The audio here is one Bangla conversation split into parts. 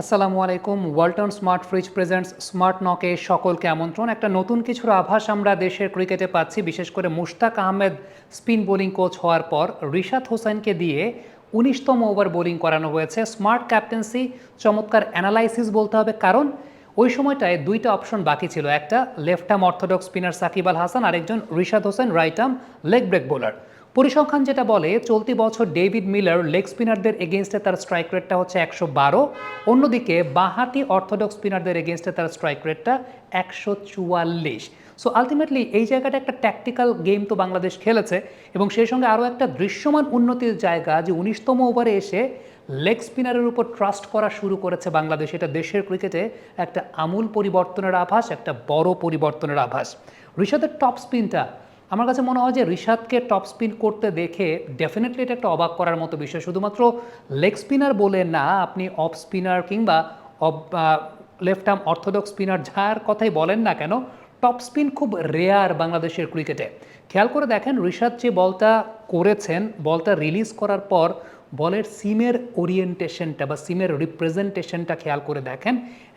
আসসালামু আলাইকুম। Walton smart fridge presents smart নকে সকলকে আমন্ত্রণ। একটা নতুন কিছুর আভাস আমরা দেশের ক্রিকেটে পাচ্ছি, বিশেষ করে Mushtaq Ahmed spin bowling coach হওয়ার পর। রিশাদ হোসেনকে দিয়ে উনিশতম ওভার বোলিং করানো হয়েছে। স্মার্ট ক্যাপ্টেন্সি, চমৎকার অ্যানালাইসিস বলতে হবে, কারণ ওই সময়টায় দুইটা অপশন বাকি ছিল। একটা left arm orthodox spinner Shakib Al Hasan, আরেকজন Rishad Hossain, right arm leg break bowler. পরিসংখ্যান যেটা বলে, চলতি বছর ডেভিড মিলার লেগ স্পিনারদের এগেনস্টে তার স্ট্রাইক রেটটা হচ্ছে একশো বারো। অন্যদিকে বাঁহাতি অর্থোডক্স স্পিনারদের এগেনস্টে তার স্ট্রাইক রেটটা একশো চুয়াল্লিশ। সো আলটিমেটলি এই জায়গাটা একটা ট্যাকটিক্যাল গেম তো বাংলাদেশ খেলেছে এবং সেই সঙ্গে আরও একটা দৃশ্যমান উন্নতির জায়গা যে উনিশতম ওভারে এসে লেগ স্পিনারের উপর ট্রাস্ট করা শুরু করেছে বাংলাদেশ। এটা দেশের ক্রিকেটে একটা আমূল পরিবর্তনের আভাস, একটা বড় পরিবর্তনের আভাস। ঋষাদের টপ স্পিনটা আমার কাছে মনে হয় যে ঋষাদকে টপ স্পিন করতে দেখে ডেফিনেটলি এটা একটা অবাক করার মতো বিষয়। শুধুমাত্র লেগ স্পিনার বলে না, আপনি অফ স্পিনার কিংবা off left arm orthodox spinner যার কথাই বলেন না কেন টপ স্পিন খুব রেয়ার বাংলাদেশের ক্রিকেটে খেয়াল করে দেখেন ঋষাদ যে বলটা করেছেন, বলটা রিলিজ করার পর বলের সিমের ওরিয়েন্টেশনটা বা সিমের রিপ্রেজেন্টেশনটা খেয়াল করে দেখেন,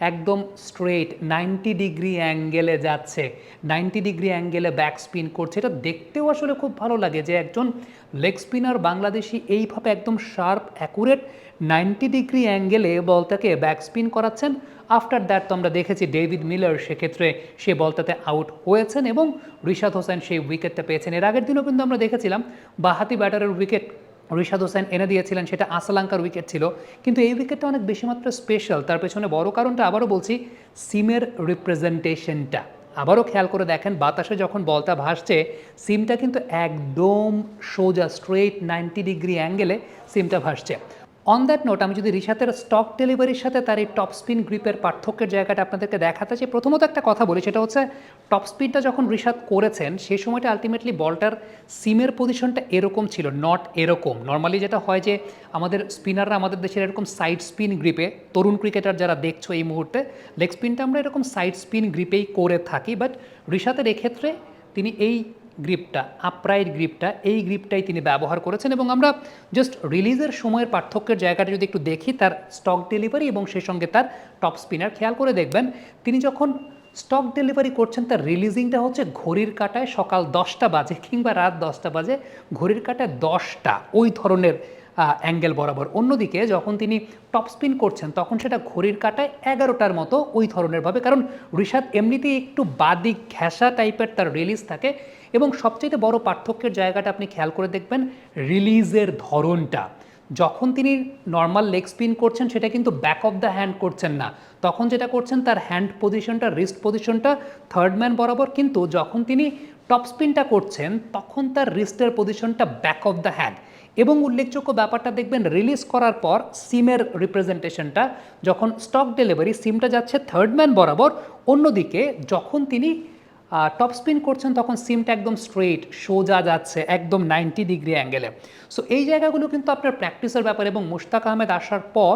একদম স্ট্রেট নাইনটি ডিগ্রি অ্যাঙ্গেলে যাচ্ছে নাইনটি ডিগ্রি অ্যাঙ্গেলে ব্যাক স্পিন করছে। এটা দেখতেও আসলে খুব ভালো লাগে যে একজন লেগ স্পিনার বাংলাদেশি এইভাবে একদম শার্প অ্যাকুরেট নাইনটি ডিগ্রি অ্যাঙ্গেলে বলটাকে ব্যাক স্পিন করাচ্ছেন। আফটার দ্যাট তো আমরা দেখেছি ডেভিড মিলার সেক্ষেত্রে সে বলটাতে আউট হয়েছেন এবং রিশাদ হোসেন সেই উইকেটটা পেয়েছেন। এর আগের দিনও কিন্তু আমরা দেখেছিলাম, বাহাতি ব্যাটারের উইকেট রিশাদ হোসেন এনে দিয়েছিলেন, সেটা আসালাঙ্কার উইকেট ছিল। কিন্তু এই উইকেটটা অনেক বেশি মাত্রা স্পেশাল তার পেছনে বড় কারণটা আবারও বলছি, সিমের রিপ্রেজেন্টেশনটা আবারও খেয়াল করে দেখেন, বাতাসে যখন বলটা ভাসছে, সিমটা কিন্তু একদম সোজা স্ট্রেট নাইনটি ডিগ্রি অ্যাঙ্গেলে সিমটা ভাসছে। অন দ্যাট নোট আমি যদি রিশাতের স্টক ডেলিভারির সাথে তার এই টপ স্পিন গ্রিপের পার্থক্যের জায়গাটা আপনাদেরকে দেখাতে চাই, প্রথমত একটা কথা বলি, সেটা হচ্ছে টপ স্পিনটা যখন রিশাদ করেছেন সেই সময়টা আলটিমেটলি বলটার সিমের পজিশনটা এরকম ছিল নট এরকম। নর্মালি যেটা হয় যে আমাদের স্পিনাররা আমাদের দেশের এরকম সাইড স্পিন গ্রিপে তরুণ ক্রিকেটার যারা দেখছ এই মুহূর্তে লেগ স্পিনটা আমরা এরকম সাইড স্পিন গ্রিপেই করে থাকি বাট রিশাতের এক্ষেত্রে তিনি এই গ্রিপটা আপরাইট গ্রিপটা, এই গ্রিপটাই তিনি ব্যবহার করেছেন এবং আমরা জাস্ট রিলিজের সময়ের পার্থক্যের জায়গাটা যদি একটু দেখি, তার স্টক ডেলিভারি এবং সেই সঙ্গে তার টপ স্পিনার খেয়াল করে দেখবেন, তিনি যখন স্টক ডেলিভারি করছেন, তার রিলিজিংটা হচ্ছে ঘড়ির কাটায় সকাল দশটা বাজে কিংবা রাত দশটা বাজে, ঘড়ির কাটায় দশটা, ওই ধরনের অ্যাঙ্গেল বরাবর। অন্যদিকে যখন তিনি টপ স্পিন করছেন, তখন সেটা ঘড়ির কাটায় এগারোটার মতো ওই ধরনের ভাবে। কারণ ঋষাদ এমনিতেই একটু বাদিক ঘেঁষা টাইপের তার রিলিজ থাকে এবং সবচেয়ে বড় পার্থক্যের জায়গাটা আপনি খেয়াল করে দেখবেন রিলিজের ধরনটা। যখন তিনি নর্মাল লেগ স্পিন করছেন, সেটা কিন্তু ব্যাক অফ দ্য হ্যান্ড করছেন না। তখন যেটা করছেন, তার হ্যান্ড পজিশনটা রিস্ট পজিশনটা থার্ড ম্যান বরাবর। কিন্তু যখন তিনি টপ স্পিনটা করছেন, তখন তার রিস্টের পজিশনটা ব্যাক অফ দ্য হ্যান্ড এবং উল্লেখযোগ্য ব্যাপারটা দেখবেন রিলিজ করার পর সিমের রিপ্রেজেন্টেশনটা যখন স্টক ডেলিভারি সিমটা যাচ্ছে থার্ড ম্যান বরাবর, অন্যদিকে যখন তিনি টপ স্পিন করছেন, তখন সিমটা একদম স্ট্রেট সোজা যাচ্ছে, একদম নাইনটি ডিগ্রি অ্যাঙ্গেলে সো এই জায়গাগুলো কিন্তু আপনার প্র্যাকটিসের ব্যাপার এবং মুশতাক আহমেদ আসার পর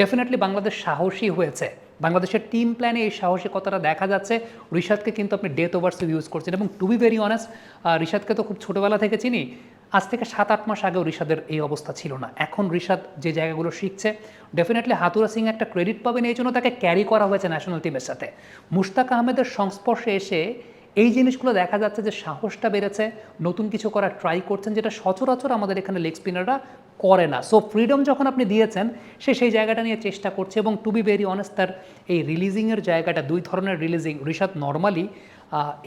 ডেফিনেটলি বাংলাদেশ সাহসী হয়েছে। বাংলাদেশের টিম প্ল্যানে এই সাহসিকতাটা দেখা যাচ্ছে। ঋষাদকে কিন্তু আপনি ডেথ ওভার্সে ইউজ করছেন এবং টু বি ভেরি অনেস্ট ঋষাদকে তো খুব ছোটোবেলা থেকে চিনি। আজ থেকে সাত, আট মাস আগেও ঋষাদের এই অবস্থা ছিল না। এখন ঋষাদ যে জায়গাগুলো শিখছে ডেফিনেটলি হাতুরা সিং একটা ক্রেডিট পাবেন, এই জন্য তাকে ক্যারি করা হয়েছে ন্যাশনাল টিমের সাথে। মুশতাক আহমেদের সংস্পর্শে এসে এই জিনিসগুলো দেখা যাচ্ছে যে সাহসটা বেড়েছে, নতুন কিছু করার ট্রাই করছেন, যেটা সচরাচর আমাদের এখানে লেগ স্পিনাররা করে না। সো ফ্রিডম যখন আপনি দিয়েছেন, সে সেই জায়গাটা নিয়ে চেষ্টা করছে এবং টু বি ভেরি অনেস্ট তার এই রিলিজিংয়ের জায়গাটা, দুই ধরনের রিলিজিং ঋষাদ নর্মালি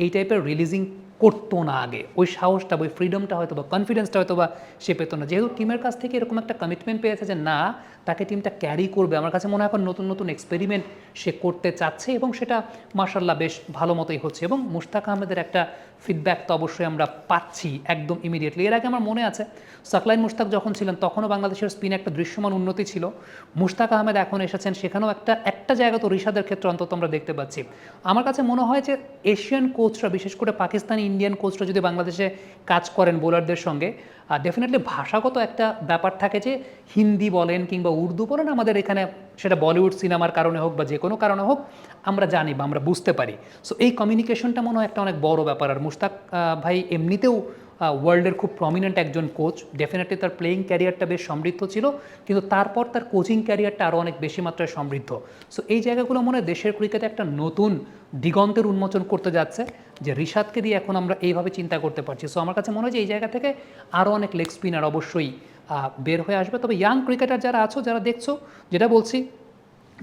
এই টাইপের রিলিজিং করতো না আগে। ওই সাহসটা ওই ফ্রিডমটা হয়তো বা কনফিডেন্সটা হয়তো বা সে পেতো না। যেহেতু টিমের কাছ থেকে এরকম একটা কমিটমেন্ট পেয়েছে যে, না, তাকে টিমটা ক্যারি করবে। আমার কাছে মনে হয় নতুন নতুন এক্সপেরিমেন্ট সে করতে চাচ্ছে এবং সেটা মার্শাল্লাহ বেশ ভালো মতোই হচ্ছে। এবং মুশতাক আহমেদের একটা ফিডব্যাক তো অবশ্যই আমরা পাচ্ছি একদম ইমিডিয়েটলি এর আগে আমার মনে আছে, সাকলাইন মুশতাক যখন ছিলেন, তখনও বাংলাদেশের স্পিনে একটা দৃশ্যমান উন্নতি ছিল। মুশতাক আহমেদ এখন এসেছেন, সেখানেও একটা একটা জায়গা তো ঋষাদের ক্ষেত্রে অন্তত আমরা দেখতে পাচ্ছি। আমার কাছে মনে হয় যে এশিয়ান কোচরা বিশেষ করে পাকিস্তানি ইন্ডিয়ান কোচরা যদি বাংলাদেশে কাজ করেন বোলারদের সঙ্গে ডেফিনেটলি ভাষাগত একটা ব্যাপার থাকে যে হিন্দি বলেন কিংবা উর্দু বলেন, আমাদের এখানে সেটা বলিউড সিনেমার কারণে হোক বা যে কোনো কারণে হোক আমরা জানি বা আমরা বুঝতে পারি। সো এই কমিউনিকেশনটা মনে হয় একটা অনেক বড় ব্যাপার। আর মুশতাক ভাই এমনিতেও ওয়ার্ল্ডের খুব প্রমিনেন্ট একজন কোচ ডেফিনেটলি তার প্লেয়িং ক্যারিয়ারটা বেশ সমৃদ্ধ ছিল। কিন্তু তারপর তার কোচিং ক্যারিয়ারটা আরও অনেক বেশি মাত্রায় সমৃদ্ধ। সো এই জায়গাগুলো মনে হয় দেশের ক্রিকেটে একটা নতুন দিগন্তের উন্মোচন করতে যাচ্ছে, যে রিশাদকে দিয়ে এখন আমরা এইভাবে চিন্তা করতে পারছি। সো আমার কাছে মনে হয় যে এই জায়গা থেকে আরও অনেক লেগ স্পিনার অবশ্যই বের হয়ে আসবে। তবে ইয়াং ক্রিকেটার যারা আছো, যারা দেখছ, যেটা বলছি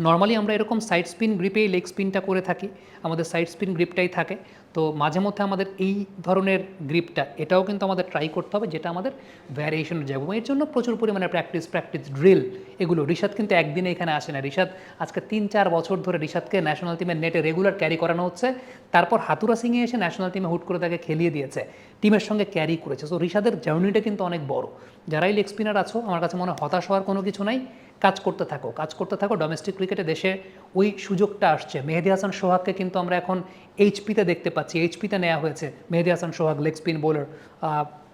নর্মালি আমরা এরকম সাইড স্পিন গ্রিপেই লেগ স্পিনটা করে থাকি। আমাদের সাইড স্পিন গ্রিপটাই থাকে। তো মাঝে মধ্যে আমাদের এই ধরনের গ্রিপটা এটাও কিন্তু আমাদের ট্রাই করতে হবে, যেটা আমাদের ভ্যারিয়েশন যাবে এর জন্য প্রচুর পরিমাণে প্র্যাকটিস প্র্যাকটিস ড্রিল এগুলো। রিশাদ কিন্তু একদিনে এখানে আসে না। রিশাদ আজকে তিন চার বছর ধরে রিশাদকে ন্যাশনাল টিমের নেটে রেগুলার ক্যারি করানো হচ্ছে। তারপর হাতুরা সিংয়ে এসে ন্যাশনাল টিমে হুট করে তাকে খেলিয়ে দিয়েছে। টিমের সঙ্গে ক্যারি করেছে। সো রিশাদের জার্নিটা কিন্তু অনেক বড়। যারাই লেগ স্পিনার আছো, আমার কাছে মনে হয় হতাশ হওয়ার কোনো কিছু নাই। কাজ করতে থাকো। কাজ করতে থাকো। ডোমেস্টিক ক্রিকেটে দেশে ওই সুযোগটা আসছে। মেহেদি হাসান সোহাগকে কিন্তু আমরা এখন এইচপিতে দেখতে পাচ্ছি এইচপিতে নেওয়া হয়েছে, Mehedi Hasan Sohag leg spin bowler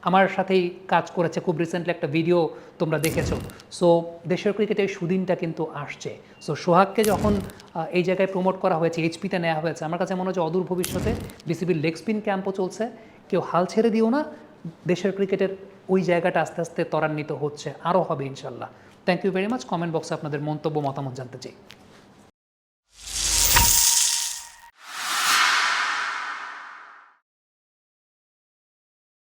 আমার সাথেই কাজ করেছে, খুব রিসেন্টলি একটা ভিডিও তোমরা দেখেছ। সো দেশের ক্রিকেটে সুদিনটা কিন্তু আসছে। সো সোহাগকে যখন এই জায়গায় প্রমোট করা হয়েছে এইচপিতে নেওয়া হয়েছে, আমার কাছে মনে হচ্ছে অদূর ভবিষ্যতে বিসিবির লেগ স্পিন ক্যাম্পও চলছে। কেউ হাল ছেড়ে দিও না, দেশের ক্রিকেটের ওই জায়গাটা আস্তে আস্তে ত্বরান্বিত হচ্ছে আরও হবে ইনশাল্লাহ। Thank you very much comment বক্সে আপনাদের মন্তব্য, মতামত জানতে চাই।